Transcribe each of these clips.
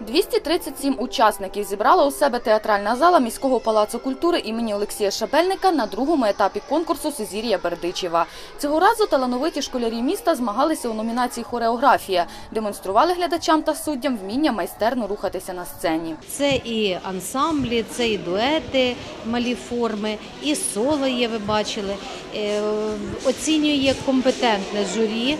237 учасників зібрала у себе театральна зала міського палацу культури імені Олексія Шабельника на другому етапі конкурсу Сузір'я Бердичева. Цього разу талановиті школярі міста змагалися у номінації Хореографія, демонстрували глядачам та суддям вміння майстерно рухатися на сцені. Це і ансамблі, це і дуети, малі форми, і соло є, ви бачили. Е, Оцінює компетентне журі.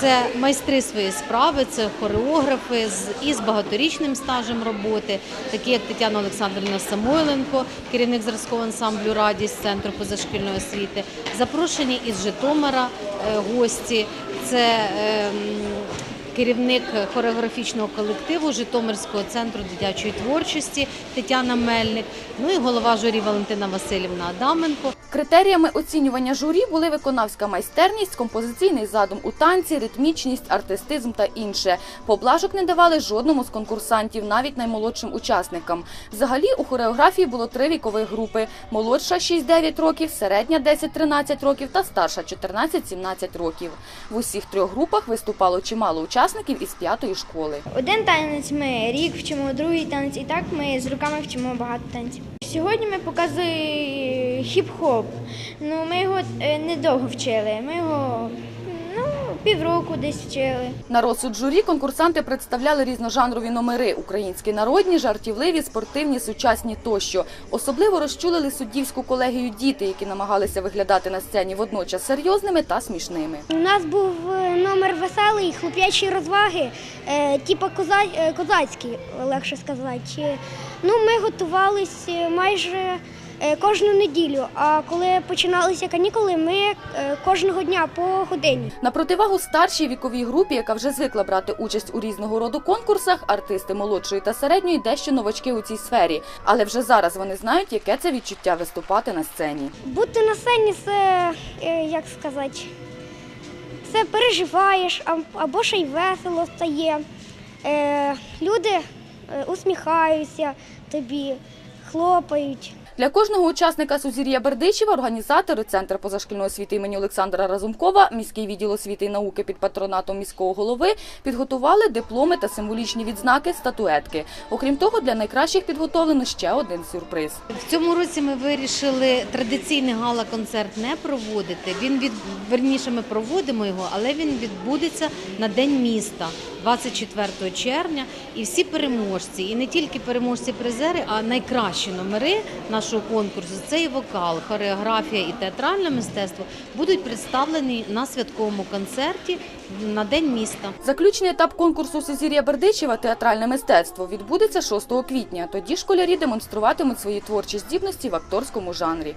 Це майстри своєї справи, це хореографи з із багаторічним стажем роботи, такі як Тетяна Олександрівна Самойленко, керівник зразкового ансамблю Радість Центру позашкільної освіти. Запрошені із Житомира е, гості. Це ем, керівник хореографічного колективу Житомирського центру дитячої творчості Тетяна Мельник, ну і голова журі Валентина Васильівна Адаменко. Критеріями оцінювання журі були виконавська майстерність, композиційний задум у танці, ритмічність, артистизм та інше. Поблажок не давали жодному з конкурсантів, навіть наймолодшим учасникам. Взагалі у хореографії було три вікових групи: молодша 6-9 років, середня 10-13 років та старша 14-17 років. В усіх трьох групах виступало чимало учасників із п'ятої школи. Один танець ми рік вчимо, другий танець, і так ми з руками вчимо багато танців. Сьогодні ми показуємо хіп-хоп. Ну, ми його е, недовго вчили. Ми його півроку десь вчили. На розсуд журі конкурсанти представляли різножанрові номери: українські народні, жартівливі, спортивні, сучасні тощо. Особливо розчулили суддівську колегію діти, які намагалися виглядати на сцені водночас серйозними та смішними. У нас був е, номер веселий, хлоп'ячі розваги, е, типу коза, е, козацькі, легше сказати. Ну, ми готувалися майже кожну неділю. А коли починалися канікули, ми е, кожного дня по годині. На противагу старшій віковій групі, яка вже звикла брати участь у різного роду конкурсах, артисти молодшої та середньої дещо новачки у цій сфері. Але вже зараз вони знають, яке це відчуття виступати на сцені. Бути на сцені це, е, як сказати, це переживаєш, або ще й весело стає. Е, Люди е, усміхаються тобі, хлопають. Для кожного учасника Сузір'я Бердичева організатори Центр позашкільної освіти імені Олександра Разумкова, міський відділ освіти і науки під патронатом міського голови підготували дипломи та символічні відзнаки статуетки. Окрім того, для найкращих підготовлено ще один сюрприз. В цьому році ми вирішили традиційний гала-концерт не проводити. Він від верніше ми проводимо його, але він відбудеться на День міста 24 червня. І всі переможці, і не тільки переможці призери, а найкращі номери нашого конкурсу це і вокал, хореографія і театральне мистецтво будуть представлені на святковому концерті на День міста. Заключний етап конкурсу Сузір'я Бердичева театральне мистецтво відбудеться 6 квітня. Тоді школярі демонструватимуть свої творчі здібності в акторському жанрі.